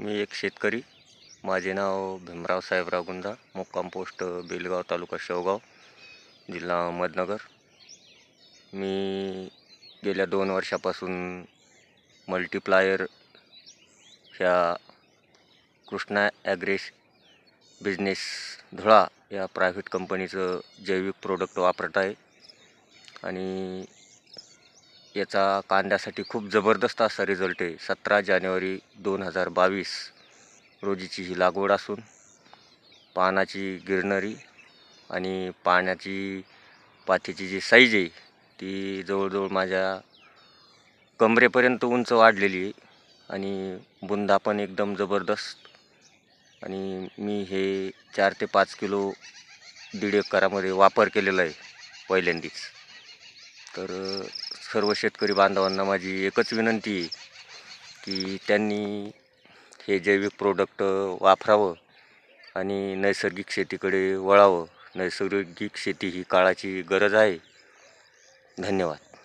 मी एक शेतकरी. माझे नाव भीमराव साहेबराव गुंजा मुक्काम पोस्ट बेलगाव तालुका शेवगाव जिल्हा अहमदनगर. मी गेल्या दोन वर्षापासून मल्टीप्लायर ह्या कृष्णा ॲग्रेस बिझनेस धुळा या प्रायव्हेट कंपनीचं जैविक प्रोडक्ट वापरत आहे. आणि याचा कांद्यासाठी खूप जबरदस्त असा रिझल्ट आहे. सतरा जानेवारी दोन हजार बावीस रोजीची ही लागवड असून पानाची गिरनरी आणि पाण्याची पातीची जी साईज आहे ती जवळजवळ माझ्या कमरेपर्यंत उंच वाढलेली आहे आणि बुंदा पण एकदम जबरदस्त. आणि मी हे चार ते पाच किलो दीड एकरामध्ये वापर केलेला आहे पहिल्यांदीच. तर सर्व शेतकरी बांधवांना माझी एकच विनंती आहे की त्यांनी हे जैविक प्रोडक्ट वापरावं आणि नैसर्गिक शेतीकडे वळावं. नैसर्गिक शेती ही काळाची गरज आहे. धन्यवाद.